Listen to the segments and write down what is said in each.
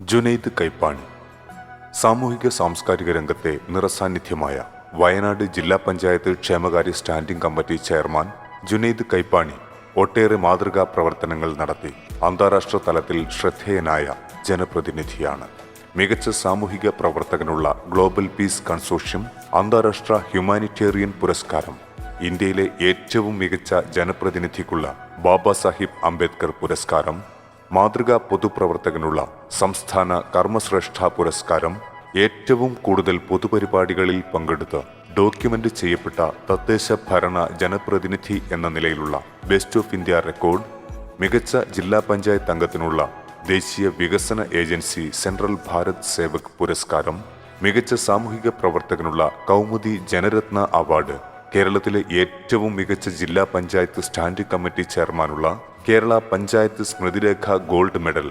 ജുനൈദ് കൈപ്പാണി. സാമൂഹിക സാംസ്കാരിക രംഗത്തെ നിറസാന്നിധ്യമായ വയനാട് ജില്ലാ പഞ്ചായത്ത് ക്ഷേമകാര്യ standing committee chairman Junaid Kaippani ഒട്ടേറെ മാതൃകാ പ്രവർത്തനങ്ങൾ നടത്തി. അന്താരാഷ്ട്ര തലത്തിൽ ശ്രദ്ധേയനായ ജനപ്രതിനിധിയാണ്. മികച്ച സാമൂഹിക പ്രവർത്തകനുള്ള ഗ്ലോബൽ പീസ് കൺസോഷ്യം അന്താരാഷ്ട്ര ഹ്യൂമാനിറ്റേറിയൻ പുരസ്കാരം ഇന്ത്യയിലെ ഏറ്റവും മികച്ച ജനപ്രതിനിധിക്കുള്ള ബാബാ സാഹിബ് അംബേദ്കർ പുരസ്കാരം മാതൃകാ പൊതുപ്രവർത്തകനുള്ള സംസ്ഥാന കർമ്മശ്രേഷ്ഠ പുരസ്കാരം ഏറ്റവും കൂടുതൽ പൊതുപരിപാടികളിൽ പങ്കെടുത്ത് ഡോക്യുമെന്റ് ചെയ്യപ്പെട്ട തദ്ദേശ ഭരണ ജനപ്രതിനിധി എന്ന നിലയിലുള്ള ബെസ്റ്റ് ഓഫ് ഇന്ത്യ റെക്കോർഡ് മികച്ച ജില്ലാ പഞ്ചായത്ത് അംഗത്തിനുള്ള ദേശീയ വികസന ഏജൻസി സെൻട്രൽ ഭാരത് സേവക് പുരസ്കാരം മികച്ച സാമൂഹിക പ്രവർത്തകനുള്ള കൗമുദി ജനരത്ന അവാർഡ് കേരളത്തിലെ ഏറ്റവും മികച്ച ജില്ലാ പഞ്ചായത്ത് സ്റ്റാൻഡിംഗ് കമ്മിറ്റി ചെയർമാനുള്ള കേരള പഞ്ചായത്ത് സ്മൃതിരേഖ ഗോൾഡ് മെഡൽ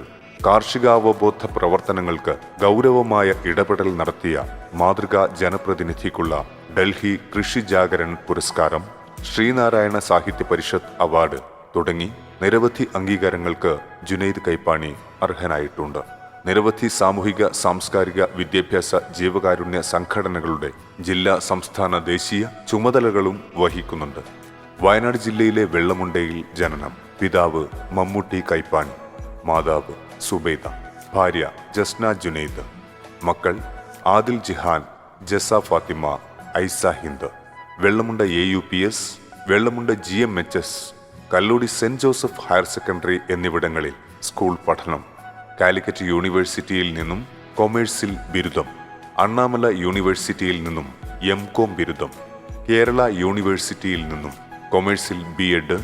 കാർഷികാവബോധ പ്രവർത്തനങ്ങൾക്ക് ഗൗരവമായ ഇടപെടൽ നടത്തിയ മാതൃകാ ജനപ്രതിനിധിക്കുള്ള ഡൽഹി കൃഷി ജാഗരൺ പുരസ്കാരം ശ്രീനാരായണ സാഹിത്യ പരിഷത്ത് അവാർഡ് തുടങ്ങി നിരവധി അംഗീകാരങ്ങൾക്ക് ജുനൈദ് കൈപ്പാണി അർഹനായിട്ടുണ്ട്. നിരവധി സാമൂഹിക സാംസ്കാരിക വിദ്യാഭ്യാസ ജീവകാരുണ്യ സംഘടനകളുടെ ജില്ലാ സംസ്ഥാന ദേശീയ ചുമതലകളും വഹിക്കുന്നുണ്ട്. വയനാട് ജില്ലയിലെ വെള്ളമുണ്ടയിൽ ജനനം. പിതാവ് മമ്മൂട്ടി കൈപ്പാണി മാതാവ് സുബൈദ ഭാര്യ ജസ്ന ജുനൈദ് മക്കൾ Adil Jihan Jasa Fathima Aisa Hind Vellamunda A U P S Vellamunda G M H S Kalloodi saint Joseph higher secondary എന്നിവിടങ്ങളിൽ സ്കൂൾ പഠനം കാലിക്കറ്റ് യൂണിവേഴ്സിറ്റിയിൽ നിന്നും കൊമേഴ്സിൽ ബിരുദം അണ്ണാമല യൂണിവേഴ്സിറ്റിയിൽ നിന്നും എം കോം ബിരുദം കേരള യൂണിവേഴ്സിറ്റിയിൽ നിന്നും കൊമേഴ്സിൽ ബി എഡ്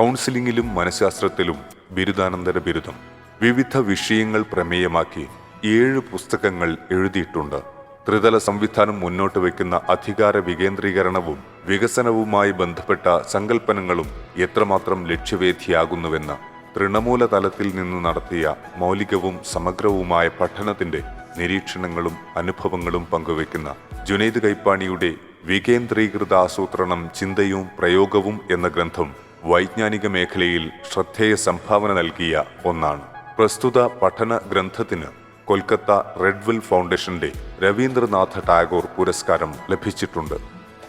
കൗൺസിലിംഗിലും മനഃശാസ്ത്രത്തിലും ബിരുദാനന്തര ബിരുദം. വിവിധ വിഷയങ്ങൾ പ്രമേയമാക്കി ഏഴ് പുസ്തകങ്ങൾ എഴുതിയിട്ടുണ്ട്. ത്രിതല സംവിധാനം മുന്നോട്ട് വയ്ക്കുന്ന അധികാര വികേന്ദ്രീകരണവും വികസനവുമായി ബന്ധപ്പെട്ട സങ്കല്പനങ്ങളും എത്രമാത്രം ലക്ഷ്യവേദിയാകുന്നുവെന്ന് തൃണമൂല തലത്തിൽ നിന്ന് നടത്തിയ മൗലികവും സമഗ്രവുമായ പഠനത്തിന്റെ നിരീക്ഷണങ്ങളും അനുഭവങ്ങളും പങ്കുവയ്ക്കുന്ന ജുനൈദ് കൈപ്പാണിയുടെ വികേന്ദ്രീകൃത ആസൂത്രണം ചിന്തയും പ്രയോഗവും എന്ന ഗ്രന്ഥം വൈജ്ഞാനിക മേഖലയിൽ ശ്രദ്ധേയ സംഭാവന നൽകിയ ഒന്നാണ്. പ്രസ്തുത പഠന ഗ്രന്ഥത്തിന് കൊൽക്കത്ത റെഡ്വിൽ ഫൗണ്ടേഷന്റെ രവീന്ദ്രനാഥ ടാഗോർ പുരസ്കാരം ലഭിച്ചിട്ടുണ്ട്.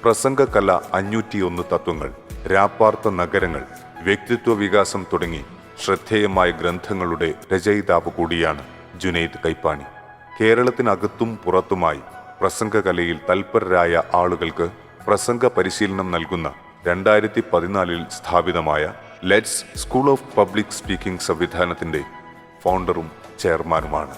പ്രസംഗകല അഞ്ഞൂറ്റിയൊന്ന് തത്വങ്ങൾ രാപ്പാർത്ത നഗരങ്ങൾ വ്യക്തിത്വ വികാസം തുടങ്ങി ശ്രദ്ധേയമായ ഗ്രന്ഥങ്ങളുടെ രചയിതാവ് കൂടിയാണ് ജുനൈദ് കൈപ്പാണി. കേരളത്തിനകത്തും പുറത്തുമായി പ്രസംഗകലയിൽ തൽപരരായ ആളുകൾക്ക് പ്രസംഗ പരിശീലനം നൽകുന്ന രണ്ടായിരത്തി പതിനാലിൽ സ്ഥാപിതമായ let's school of public speaking സംവിധാനത്തിന്റെ ഫൗണ്ടറും ചെയർമാനുമാണ്.